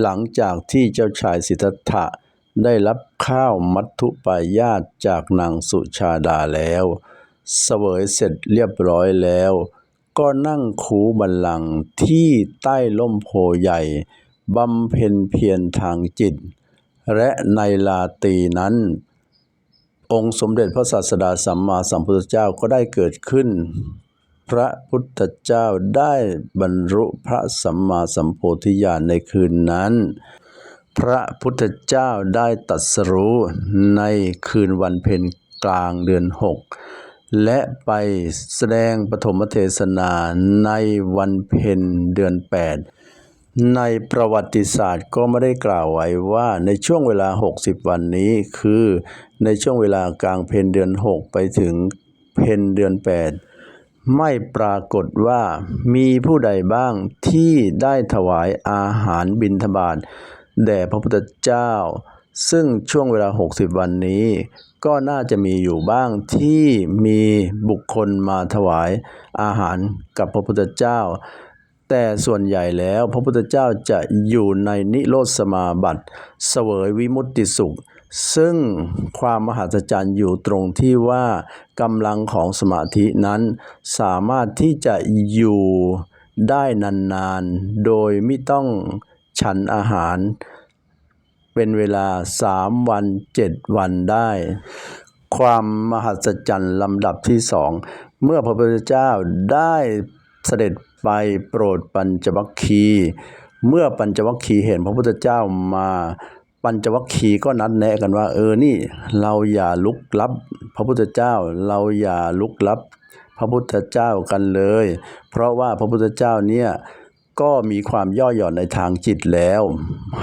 หลังจากที่เจ้าชายสิทธัตถะได้รับข้าวมัทธุปายาตจากนางสุชาดาแล้ว เสวยเสร็จเรียบร้อยแล้ว ก็นั่งคูบัลลังที่ใต้ร่มโพใหญ่บำเพ็ญเพียรทางจิต และในลาตีนั้น องค์สมเด็จพระศาสดาสัมมาสัมพุทธเจ้าก็ได้เกิดขึ้น พระพุทธเจ้าได้บรรลุพระสัมมาสัมโพธิญาณในคืนนั้น พระพุทธเจ้าได้ตรัสรู้ในคืนวันเพ็ญกลางเดือนหกและไปแสดงปฐมเทศนาในวันเพ็ญเดือนแปดในประวัติศาสตร์ก็ไม่ได้กล่าวไว้ว่าในช่วงเวลา 60 วันนี้คือในช่วงเวลากลางเพ็ญเดือน 6 ไปถึงเพ็ญเดือน 8 ไม่ปรากฏว่ามีผู้ใดบ้างที่ได้ถวายอาหารบิณฑบาตแด่พระพุทธเจ้า ซึ่งช่วงเวลา 60 วันนี้ ก็น่าจะมีอยู่บ้างที่มีบุคคลมาถวายอาหารกับพระพุทธเจ้า แต่ส่วนใหญ่แล้วพระพุทธเจ้าจะอยู่ในนิโรธสมาบัติเสวยวิมุตติสุข ซึ่งความมหัศจรรย์อยู่ตรงที่ว่ากำลังของสมาธินั้นสามารถที่จะอยู่ได้นานๆ โดยไม่ต้องฉันอาหาร เป็นเวลาสามวันเจ็ดวันได้ ความมหัศจรรย์ลำดับที่สองเมื่อพระพุทธเจ้าได้เสด็จไปโปรดปัญจวัคคีย์เมื่อปัญจวัคคีย์เห็นพระพุทธเจ้ามา ปัญจวัคคีย์ก็นัดแนะกันว่า เออนี่เราอย่าลุกลับ พระพุทธเจ้า เราอย่าลุกลับ พระพุทธเจ้ากันเลย เพราะว่าพระพุทธเจ้าเนี่ยก็มีความย่อหย่อนในทางจิตแล้ว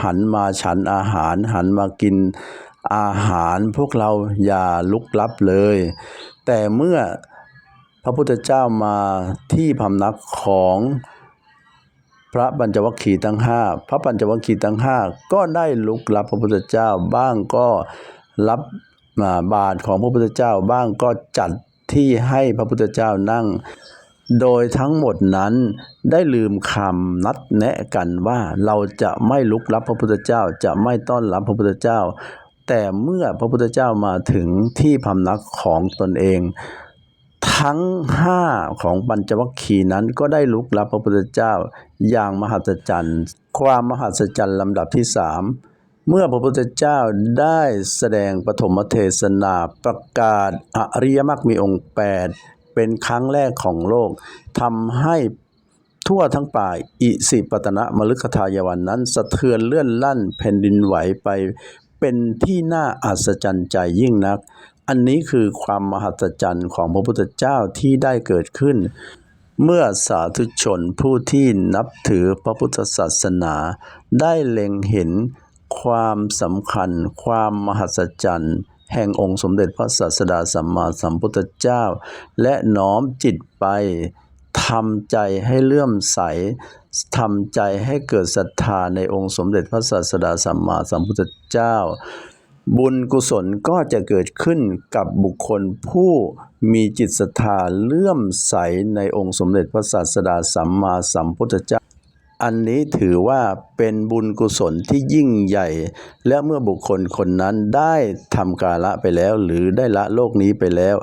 หันมาฉันอาหาร หันมากินอาหารพวกเราอย่าลุกลับเลย แต่เมื่อพระพุทธเจ้ามาที่พำนักของ พระปัญจวัคคีย์ทั้งห้าพระปัญจวัคคีย์ทั้งห้าก็ได้ลุกรับพระพุทธเจ้าบ้างก็รับบาตรของพระพุทธเจ้าบ้างก็จัดที่ให้พระพุทธเจ้านั่ง โดยทั้งหมดนั้นได้ลืมคำนัดแนะกันว่าเราจะไม่ลุกรับพระพุทธเจ้าจะไม่ต้อนรับพระพุทธเจ้า แต่เมื่อพระพุทธเจ้ามาถึงที่พำนักของตนเอง ทั้งห้าของปัญจวัคคีย์นั้นก็ได้ลุกรับพระพุทธเจ้าอย่างมหัศจรรย์ ความมหัศจรรย์ลำดับที่สามเมื่อพระพุทธเจ้าได้แสดงปฐมเทศนาประกาศอริยมรรคมีองค์แปดเป็นครั้งแรกของโลกทำให้ทั่วทั้งป่าอิสิปตนะมฤคทายวันนั้น สะเทือนเลื่อนลั่นแผ่นดินไหวไป เป็นที่น่าอัศจรรย์ใจยิ่งนัก อันนี้คือความมหัศจรรย์ของพระพุทธเจ้าที่ได้เกิดขึ้น เมื่อสาธุชนผู้ที่นับถือพระพุทธศาสนา ได้เล็งเห็นความสำคัญ ความมหัศจรรย์แห่งองค์สมเด็จพระศาสดาสัมมาสัมพุทธเจ้า และน้อมจิตไปทำใจให้เลื่อมใสทำใจให้เกิดศรัทธาในองค์สมเด็จพระศาสดาสัมมาสัมพุทธเจ้า บุญกุศลก็จะเกิดขึ้นกับบุคคลผู้มีจิตศรัทธาเลื่อมใสในองค์สมเด็จพระศาสดาสัมมาสัมพุทธเจ้า อันนี้ถือว่าเป็นบุญกุศลที่ยิ่งใหญ่ และเมื่อบุคคลคนนั้นได้ทำกาละไปแล้ว หรือได้ละโลกนี้ไปแล้ว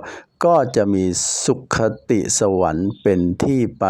ก็จะมีสุขติสวรรค์เป็นที่ไป